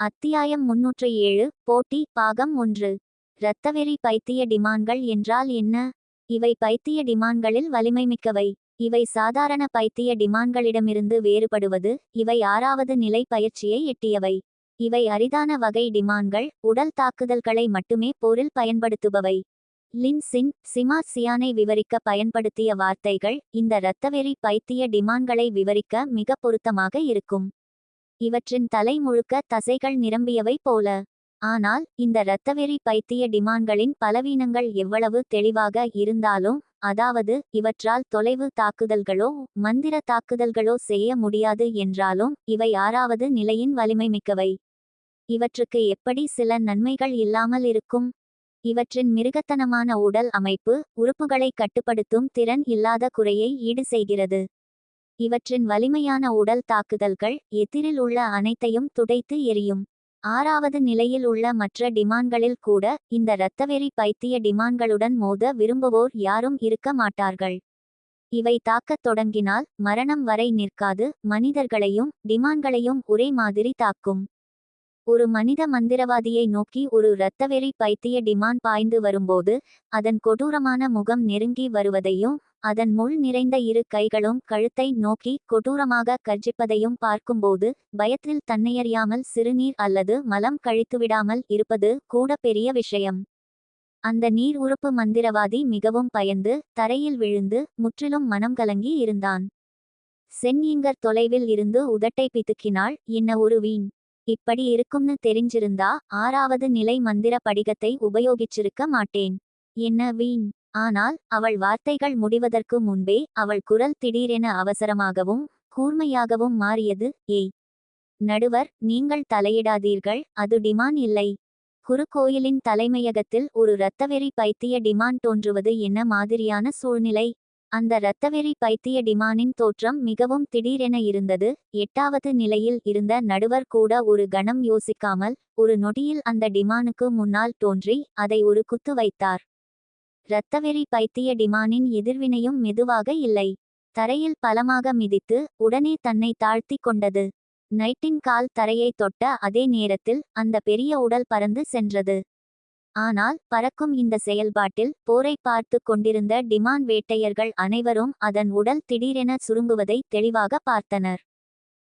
அத்தியாயம் முன்னூற்று ஏழு போட்டி பாகம் ஒன்று. இரத்தவெறி பைத்திய டிமான்கள் என்றால் என்ன? இவை பைத்திய டிமான்களில் வலிமைமிக்கவை. இவை சாதாரண பைத்திய டிமான்களிடமிருந்து வேறுபடுவது இவை ஆறாவது நிலை பயிற்சியை எட்டியவை. இவை அரிதான வகை டிமான்கள் உடல் தாக்குதல்களை மட்டுமே போரில் பயன்படுத்துபவை. லின்சின் சிமா சியானை விவரிக்க பயன்படுத்திய வார்த்தைகள் இந்த இரத்தவெறி பைத்திய டிமான்களை விவரிக்க மிக பொருத்தமாக இருக்கும். இவற்றின் தலை முழுக்க தசைகள் நிரம்பியவை போல. ஆனால் இந்த இரத்தவெறி பைத்திய டிமான்களின் பலவீனங்கள் எவ்வளவு தெளிவாக இருந்தாலும் அதாவது இவற்றால் தொலைவு தாக்குதல்களோ மந்திர தாக்குதல்களோ செய்ய முடியாது என்றாலும் இவை ஆறாவது நிலையின் வலிமை மிக்கவை இவற்றுக்கு எப்படி சில நன்மைகள் இல்லாமல் இருக்கும்? இவற்றின் மிருகத்தனமான உடல் அமைப்பு உறுப்புகளை கட்டுப்படுத்தும் திறன் இல்லாத குறையை ஈடு செய்கிறது இவற்றின் வலிமையான உடல் தாக்குதல்கள் எதிரில் உள்ள அனைத்தையும் துடைத்து எரியும். ஆறாவது நிலையில் உள்ள மற்ற டிமான்களில் கூட இந்த இரத்தவெறி பைத்திய டிமான்களுடன் மோத விரும்புவோர் யாரும் இருக்க மாட்டார்கள். இவை தாக்கத் தொடங்கினால் மரணம் வரை நிற்காது மனிதர்களையும் டிமான்களையும் ஒரே மாதிரி தாக்கும். ஒரு மனித மந்திரவாதியை நோக்கி ஒரு இரத்தவெறி பைத்திய டிமான் பாய்ந்து வரும்போது அதன் கொடூரமான முகம் நெருங்கி வருவதையும் அதன் முள் நிறைந்த இரு கைகளும் கழுத்தை நோக்கி கொடூரமாக கர்ஜிப்பதையும் பார்க்கும்போது பயத்தில் தன்னையறியாமல் சிறுநீர் அல்லது மலம் கழித்துவிடாமல் இருப்பது கூட பெரிய விஷயம். அந்த நீர் உறுப்பு மந்திரவாதி மிகவும் பயந்து தரையில் விழுந்து முற்றிலும் மனம் கலங்கி இருந்தான். சென்னிங்கர் தொலைவில் இருந்து உதட்டை பிதுக்கினாள் என்ன ஒரு வீண்! இப்படி இருக்கும்னு தெரிஞ்சிருந்தா ஆறாவது நிலை மந்திர படிகத்தை உபயோகிச்சிருக்க மாட்டேன். என்ன வீண்? ஆனால் அவள் வார்த்தைகள் முடிவதற்கு முன்பே அவள் குரல் திடீரென அவசரமாகவும் கூர்மையாகவும் மாறியது ஏய்! நடுவர் நீங்கள் தலையிடாதீர்கள் அது டிமான் இல்லை. குருக்கோயிலின் தலைமையகத்தில் ஒரு இரத்தவெறி பைத்திய டிமான் தோன்றுவது என்ன மாதிரியான சூழ்நிலை? அந்த இரத்தவெறி பைத்திய டிமானின் தோற்றம் மிகவும் திடீரென இருந்தது. எட்டாவது நிலையில் இருந்த நடுவர் கூட ஒரு கணம் யோசிக்காமல் ஒரு நொடியில் அந்த டிமானுக்கு முன்னால் தோன்றி அதை ஒரு குத்து வைத்தார். இரத்தவெறி பைத்திய டிமானின் எதிர்வினையும் மெதுவாக இல்லை. தரையில் பலமாக மிதித்து உடனே தன்னை தாழ்த்தி கொண்டது. நைட்டின் கால் தரையை தொட்ட அதே நேரத்தில் அந்த பெரிய உடல் பறந்து சென்றது. ஆனால் பறக்கும் இந்த செயல்பாட்டில் போரை பார்த்து கொண்டிருந்த டிமான் வேட்டையர்கள் அனைவரும் அதன் உடல் திடீரென சுருங்குவதை தெளிவாக பார்த்தனர்.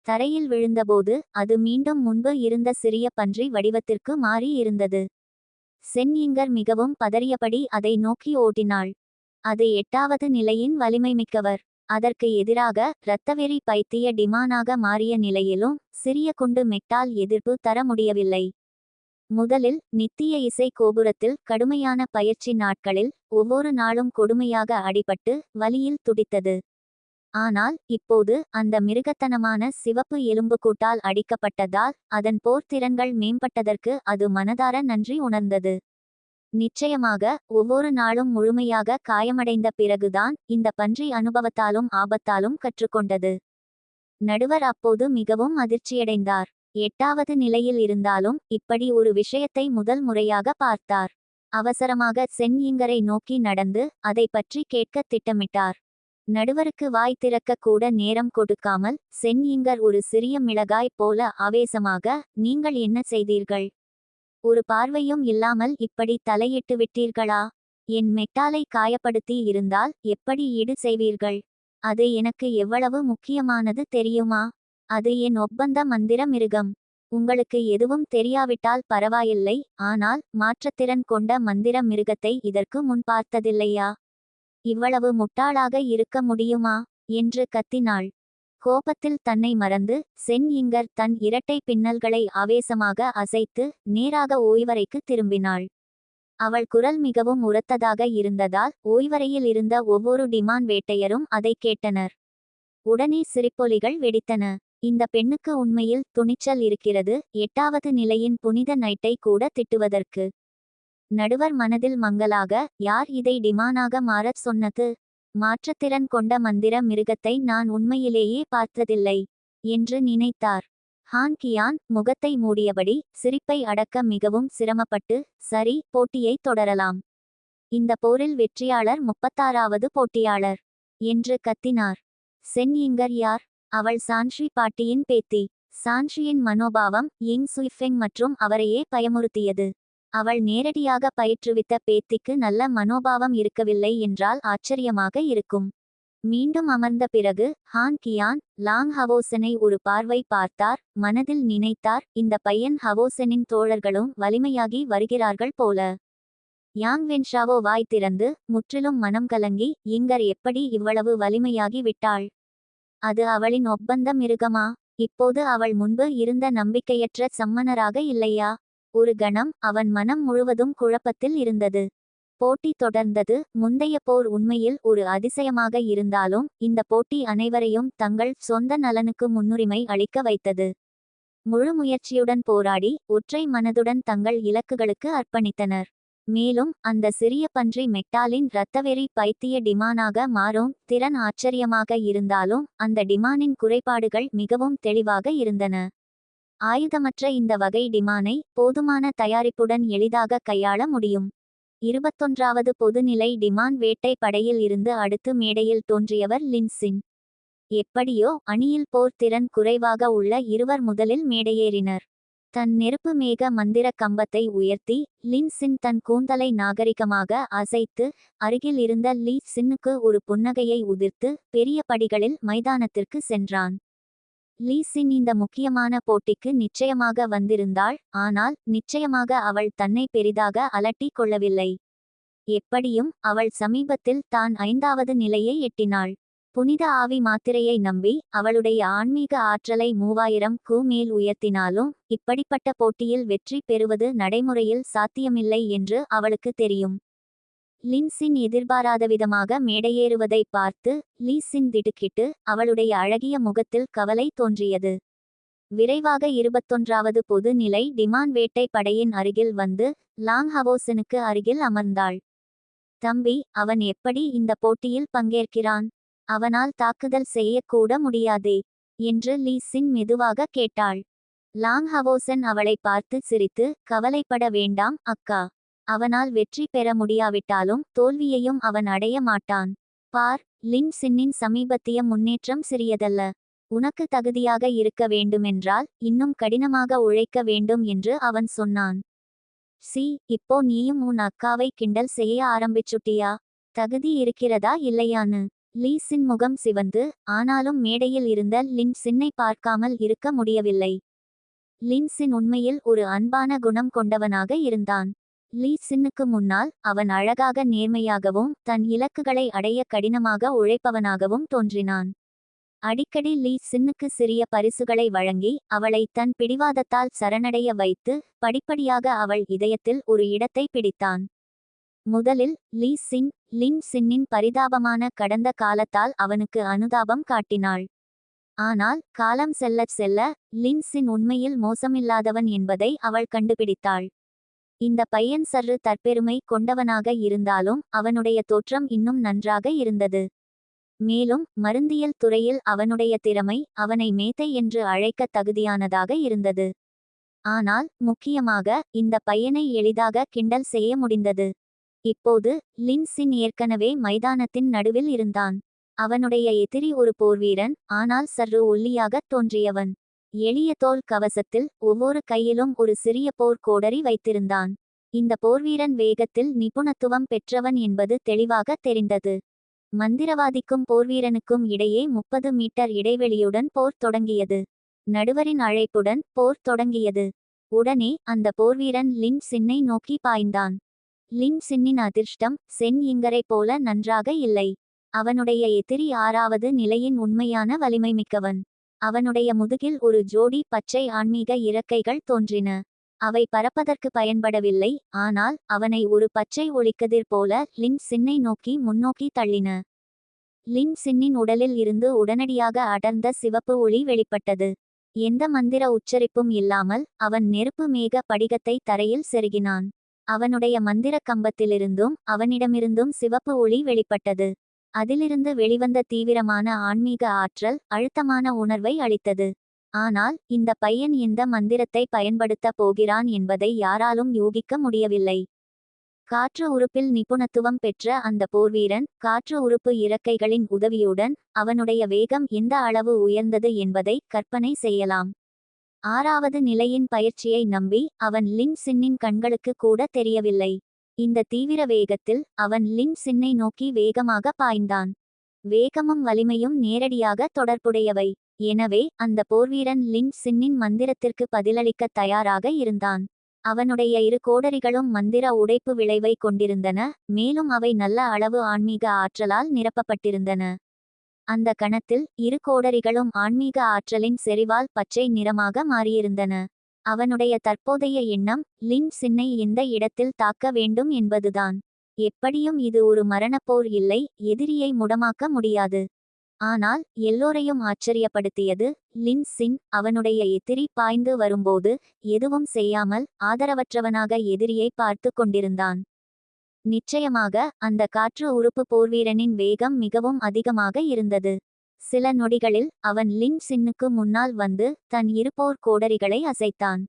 தரையில் விழுந்தபோது அது மீண்டும் முன்பு இருந்த சிறிய பன்றி வடிவத்திற்கு மாறி இருந்தது. சென்யிங்கர் மிகவும் பதறியபடி அதை நோக்கி ஓட்டினாள். அது எட்டாவது நிலையின் வலிமை மிக்கவர். அதற்கு எதிராக இரத்தவெறி பைத்திய டிமானாக மாறிய நிலையிலும் சிறிய குண்டு மெட்டால் எதிர்ப்பு தர முடியவில்லை. முதலில் நித்திய இசை கோபுரத்தில் கடுமையான பயிற்சி நாட்களில் ஒவ்வொரு நாளும் கொடுமையாக அடிபட்டு வலியில் துடித்தது. ஆனால் இப்போது அந்த மிருகத்தனமான சிவப்பு எலும்புக்கூட்டால் அடிக்கப்பட்டதால் அதன் போர்த்திறன்கள் மேம்பட்டதற்கு அது மனதார நன்றி உணர்ந்தது. நிச்சயமாக ஒவ்வொரு நாளும் முழுமையாக காயமடைந்த பிறகுதான் இந்த பன்றி அனுபவத்தாலும் ஆபத்தாலும் கற்றுக்கொண்டது. நடுவர் அப்போது மிகவும் அதிர்ச்சியடைந்தார். எட்டாவது நிலையில் இருந்தாலும் இப்படி ஒரு விஷயத்தை முதல் முறையாக பார்த்தார். அவசரமாக சென்யிங்கரை நோக்கி நடந்து அதை பற்றி கேட்க திட்டமிட்டார். நடுவருக்கு வாய் திறக்க கூட நேரம் கொடுக்காமல் சென்யிங்கர் ஒரு சிறிய மிளகாய் போல ஆவேசமாக நீங்கள் என்ன செய்தீர்கள்? ஒரு பார்வையும் இல்லாமல் இப்படி தலையிட்டு விட்டீர்களா? என் மெட்டாலை காயப்படுத்தி இருந்தால் எப்படி ஈடு செய்வீர்கள்? அது எனக்கு எவ்வளவு முக்கியமானது தெரியுமா? அது என் ஒப்பந்த மந்திர மிருகம். உங்களுக்கு எதுவும் தெரியாவிட்டால் பரவாயில்லை ஆனால் மாற்றத்திறன் கொண்ட மந்திர மிருகத்தை இதற்கு முன் பார்த்ததில்லையா? இவ்வளவு முட்டாளாக இருக்க முடியுமா? என்று கத்தினாள். கோபத்தில் தன்னை மறந்து சென் இங்கர் தன் இரட்டை பின்னல்களை ஆவேசமாக அசைத்து நேராக ஓய்வறைக்கு திரும்பினாள். அவள் குரல் மிகவும் உரத்ததாக இருந்ததால் ஓய்வறையில் இருந்த ஒவ்வொரு டிமான் வேட்டையரும் அதை கேட்டனர். உடனே சிரிப்பொலிகள் வெடித்தன. இந்த பெண்ணுக்கு உண்மையில் துணிச்சல் இருக்கிறது. எட்டாவது நிலையின் புனித நைட்டை கூட திட்டுவதற்கு. நடுவர் மனதில் மங்கலாக யார் இதை டிமானாக மாறச் சொன்னது? மாற்றுத்திறன் கொண்ட மந்திர மிருகத்தை நான் உண்மையிலேயே பார்த்ததில்லை என்று நினைத்தார். ஹான் கியான் முகத்தை மூடியபடி சிரிப்பை அடக்க மிகவும் சிரமப்பட்டு சரி போட்டியை தொடரலாம். இந்த போரில் வெற்றியாளர் முப்பத்தாறாவது போட்டியாளர் என்று கத்தினார். சென் இங்கர் யார்? அவள் சான்ஷி பாட்டியின் பேத்தி. சான்ஷியின் மனோபாவம் யிங் சுய்ஃபெங் மற்றும் அவரையே பயமுறுத்தியது. அவள் நேரடியாக பயிற்றுவித்த பேத்திக்கு நல்ல மனோபாவம் இருக்கவில்லை என்றால் ஆச்சரியமாக இருக்கும். மீண்டும் அமர்ந்த பிறகு ஹான் கியான் லாங் ஹவோசனை ஒரு பார்வை பார்த்தார் மனதில் நினைத்தார் இந்த பையன் ஹவோசனின் தோழர்களும் வலிமையாகி வருகிறார்கள் போல. யாங் வென்ஷாவோ வாய் திறந்து முற்றிலும் மனம் கலங்கி இங்கர் எப்படி இவ்வளவு வலிமையாகி விட்டாள்? அது அவளின் ஒப்பந்த மிருகமா இப்போது அவள் முன்பு இருந்த நம்பிக்கையற்ற சம்மனராக இல்லையா? ஒரு கணம் அவன் மனம் முழுவதும் குழப்பத்தில் இருந்தது. போட்டி தொடர்ந்தது. முந்தைய போர் உண்மையில் ஒரு அதிசயமாக இருந்தாலும் இந்த போட்டி அனைவரையும் தங்கள் சொந்த நலனுக்கு முன்னுரிமை அளிக்க வைத்தது. முழு முயற்சியுடன் போராடி ஒற்றை மனதுடன் தங்கள் இலக்குகளுக்கு அர்ப்பணித்தனர். மேலும் அந்த சிறிய பன்றி மெட்டாலின் இரத்தவெறி பைத்திய டிமானாக மாறும். திறன் ஆச்சரியமாக இருந்தாலும் அந்த டிமானின் குறைபாடுகள் மிகவும் தெளிவாக இருந்தன. ஆயுதமற்ற இந்த வகை டிமானை போதுமான தயாரிப்புடன் எளிதாக கையாள முடியும். இருபத்தொன்றாவது பொதுநிலை டிமான் வேட்டை படையில் இருந்து அடுத்து மேடையில் தோன்றியவர் லின்சின். எப்படியோ அணியில் போர் திறன் குறைவாக உள்ள இருவர் முதலில் மேடையேறினர். தன் நெருப்பு மேக மந்திர கம்பத்தை உயர்த்தி லின் சின் தன் கூந்தலை நாகரிகமாக அசைத்து அருகில் இருந்த லீ சின்னுக்கு ஒரு புன்னகையை உதிர்த்து பெரிய படிகளில் மைதானத்திற்கு சென்றான். லீ சின் இந்த முக்கியமான போட்டிக்கு நிச்சயமாக வந்திருந்தாள் ஆனால் நிச்சயமாக அவள் தன்னை பெரிதாக அலட்டிக் கொள்ளவில்லை. எப்படியும் அவள் சமீபத்தில் தான் ஐந்தாவது நிலையை எட்டினாள். புனித ஆவி மாத்திரையை நம்பி அவளுடைய ஆன்மீக ஆற்றலை மூவாயிரம் கு மேல் உயர்த்தினாலும் இப்படிப்பட்ட போட்டியில் வெற்றி பெறுவது நடைமுறையில் சாத்தியமில்லை என்று அவளுக்கு தெரியும். லின்சின் எதிர்பாராத விதமாக மேடையேறுவதை பார்த்து லீசின் திடுக்கிட்டு அவளுடைய அழகிய முகத்தில் கவலை தோன்றியது. விரைவாக இருபத்தொன்றாவது பொது நிலை டிமான் வேட்டை படையின் அருகில் வந்து லாங் ஹவோசனுக்கு அருகில் அமர்ந்தாள். தம்பி அவன் எப்படி இந்த போட்டியில் பங்கேற்கிறான்? அவனால் தாக்குதல் செய்யக்கூட முடியாதே என்று லீ சின் மெதுவாக கேட்டாள். லாங் ஹவோசன் அவளை பார்த்து சிரித்து கவலைப்பட வேண்டாம் அக்கா. அவனால் வெற்றி பெற முடியாவிட்டாலும் தோல்வியையும் அவன் அடைய மாட்டான். பார் லின் சின்னின் சமீபத்திய முன்னேற்றம் சிறியதல்ல. உனக்கு தகுதியாக இருக்க வேண்டுமென்றால் இன்னும் கடினமாக உழைக்க வேண்டும் என்று அவன் சொன்னான். சி இப்போ நீயும் உன் அக்காவை கிண்டல் செய்ய ஆரம்பிச்சுட்டியா? தகுதி இருக்கிறதா இல்லையான்னு? லீஸின் முகம் சிவந்து ஆனாலும் மேடையில் இருந்த லின்சின்னை பார்க்காமல் இருக்க முடியவில்லை. லின்சின் உண்மையில் ஒரு அன்பான குணம் கொண்டவனாக இருந்தான். லீ சின்னுக்கு முன்னால் அவன் அழகாக நேர்மையாகவும் தன் இலக்குகளை அடைய கடினமாக உழைப்பவனாகவும் தோன்றினான். அடிக்கடி லீ சின்னுக்கு சிறிய பரிசுகளை வழங்கி அவளை தன் பிடிவாதத்தால் சரணடைய வைத்து படிப்படியாக அவள் இதயத்தில் ஒரு இடத்தை பிடித்தான். முதலில் லீ சின் லின் சின்னின் பரிதாபமான கடந்த காலத்தால் அவனுக்கு அனுதாபம் காட்டினாள். ஆனால் காலம் செல்லச் செல்ல லின் சின் உண்மையில் மோசமில்லாதவன் என்பதை அவள் கண்டுபிடித்தாள். இந்த பையன் சற்று தற்பெருமை கொண்டவனாக இருந்தாலும் அவனுடைய தோற்றம் இன்னும் நன்றாக இருந்தது. மேலும் மருந்தியல் துறையில் அவனுடைய திறமை அவனை மேத்தை என்று அழைக்க தகுதியானதாக இருந்தது. ஆனால் முக்கியமாக இந்த பையனை எளிதாக கிண்டல் செய்ய முடிந்தது. இப்போது லின்சின் ஏற்கனவே மைதானத்தின் நடுவில் இருந்தான். அவனுடைய எதிரி ஒரு போர்வீரன் ஆனால் சற்று ஒல்லியாகத் தோன்றியவன். எளிய தோல் கவசத்தில் ஒவ்வொரு கையிலும் ஒரு சிறிய போர் கோடரி வைத்திருந்தான். இந்த போர்வீரன் வேகத்தில் நிபுணத்துவம் பெற்றவன் என்பது தெளிவாக தெரிந்தது. மந்திரவாதிக்கும் போர்வீரனுக்கும் இடையே முப்பது மீட்டர் இடைவெளியுடன் போர் தொடங்கியது. நடுவரின் அழைப்புடன் போர் தொடங்கியது. உடனே அந்த போர்வீரன் லின் சின்னை நோக்கி பாய்ந்தான். லின் சின்னின் அதிர்ஷ்டம் சென் இங்கரை போல நன்றாக இல்லை. அவனுடைய எதிரி ஆறாவது நிலையின் உண்மையான வலிமை மிக்கவன். அவனுடைய முதுகில் ஒரு ஜோடி பச்சை ஆன்மீக இறக்கைகள் தோன்றின. அவை பறப்பதற்கு பயன்படவில்லை ஆனால் அவனை ஒரு பச்சை ஒளிக்கதிர் போல லின் சின்னை நோக்கி முன்னோக்கி தள்ளின. லின் சின்னின் உடலில் இருந்து உடனடியாக அடர்ந்த சிவப்பு ஒளி வெளிப்பட்டது. எந்த மந்திர உச்சரிப்பும் இல்லாமல் அவன் நெருப்பு மேக படிகத்தை தரையில் செருகினான். அவனுடைய மந்திர கம்பத்திலிருந்தும் அவனிடமிருந்தும் சிவப்பு ஒளி வெளிப்பட்டது. அதிலிருந்து வெளிவந்த தீவிரமான ஆன்மீக ஆற்றல் அழுத்தமான உணர்வை அளித்தது. ஆனால் இந்த பையன் இந்த மந்திரத்தை பயன்படுத்த போகிறான் என்பதை யாராலும் யூகிக்க முடியவில்லை. காற்று உறுப்பில் நிபுணத்துவம் பெற்ற அந்த போர்வீரன் காற்று உறுப்பு இறக்கைகளின் உதவியுடன் அவனுடைய வேகம் எந்த அளவு உயர்ந்தது என்பதை கற்பனை செய்யலாம். ஆறாவது நிலையின் பயிற்சியை நம்பி அவன் லின் சின்னின் கண்களுக்கு கூட தெரியவில்லை. இந்த தீவிர வேகத்தில் அவன் லின் சின்னை நோக்கி வேகமாக பாய்ந்தான். வேகமும் வலிமையும் நேரடியாக தொடர்புடையவை. எனவே அந்த போர்வீரன் லின் சின்னின் மந்திரத்திற்கு பதிலளிக்க தயாராக இருந்தான். அவனுடைய இரு கோடரிகளும் மந்திர உடைப்பு விளைவை கொண்டிருந்தன மேலும் அவை நல்ல அளவு ஆன்மீக ஆற்றலால் நிரப்பப்பட்டிருந்தன. அந்த கணத்தில் இரு கோடரிகளும் ஆன்மீக ஆற்றலின் செறிவால் பச்சை நிறமாக மாறியிருந்தன. அவனுடைய தற்போதைய எண்ணம் லின் சின்னை இந்த இடத்தில் தாக்க வேண்டும் என்பதுதான். எப்படியும் இது ஒரு மரணப்போர் இல்லை எதிரியை முடமாக்க முடியாது. ஆனால் எல்லோரையும் ஆச்சரியப்படுத்தியது லின் சின் அவனுடைய எதிரி பாய்ந்து வரும்போது எதுவும் செய்யாமல் ஆதரவற்றவனாக எதிரியை பார்த்து கொண்டிருந்தான். நிச்சயமாக அந்த காற்று உறுப்பு போர்வீரனின் வேகம் மிகவும் அதிகமாக இருந்தது. சில நொடிகளில் அவன் லின் சின்னுக்கு முன்னால் வந்து தன் இருப்போர் கோடரிகளை அசைத்தான்.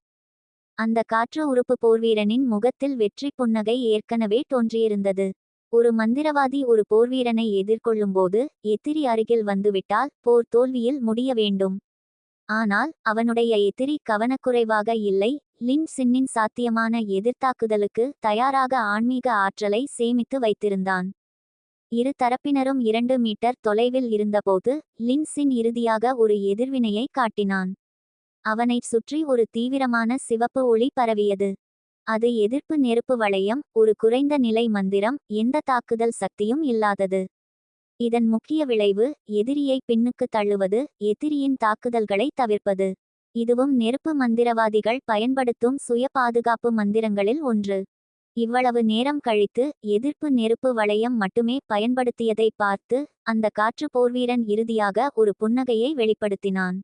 அந்த காற்று உறுப்பு போர்வீரனின் முகத்தில் வெற்றி புன்னகை ஏற்கனவே தோன்றியிருந்தது. ஒரு மந்திரவாதி ஒரு போர்வீரனை எதிர்கொள்ளும்போது எதிரி அருகில் வந்துவிட்டால் போர் தோல்வியில் முடிய வேண்டும். ஆனால் அவனுடைய எதிரி கவனக்குறைவாக இல்லை. லின் சின்னின் சாத்தியமான எதிர்த்தாக்குதலுக்கு தயாராக ஆன்மீக ஆற்றலை சேமித்து வைத்திருந்தான். இரு தரப்பினரும் இரண்டு மீட்டர் தொலைவில் இருந்தபோது லின் சின் இறுதியாக ஒரு எதிர்வினையை காட்டினான். அவனைச் சுற்றி ஒரு தீவிரமான சிவப்பு ஒளி பரவியது. அது எதிர்ப்பு நெருப்பு வளையம் ஒரு குறைந்த நிலை மந்திரம் எந்த தாக்குதல் சக்தியும் இல்லாதது. இதன் முக்கிய விளைவு எதிரியை பின்னுக்கு தள்ளுவது எதிரியின் தாக்குதல்களை தவிர்ப்பது. இதுவும் நெருப்பு மந்திரவாதிகள் பயன்படுத்தும் சுய பாதுகாப்பு மந்திரங்களில் ஒன்று. இவ்வளவு நேரம் கழித்து எதிர்ப்பு நெருப்பு வளையம் மட்டுமே பயன்படுத்தியதை பார்த்து அந்த காற்று போர்வீரன் இறுதியாக ஒரு புன்னகையை வெளிப்படுத்தினான்.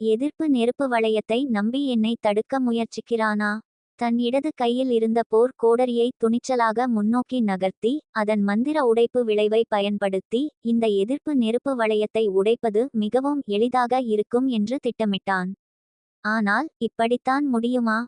எதிர்ப்பு நெருப்பு வளையத்தை நம்பி என்னை தடுக்க முயற்சிக்கிறானா? தன் இடது கையில் இருந்த போர் கோடரியை துணிச்சலாக முன்னோக்கி நகர்த்தி அதன் மந்திர உடைப்பு விளைவை பயன்படுத்தி இந்த எதிர்ப்பு நெருப்பு வளையத்தை உடைப்பது மிகவும் எளிதாக இருக்கும் என்று திட்டமிட்டான். ஆனால் இப்படித்தான் முடியுமா?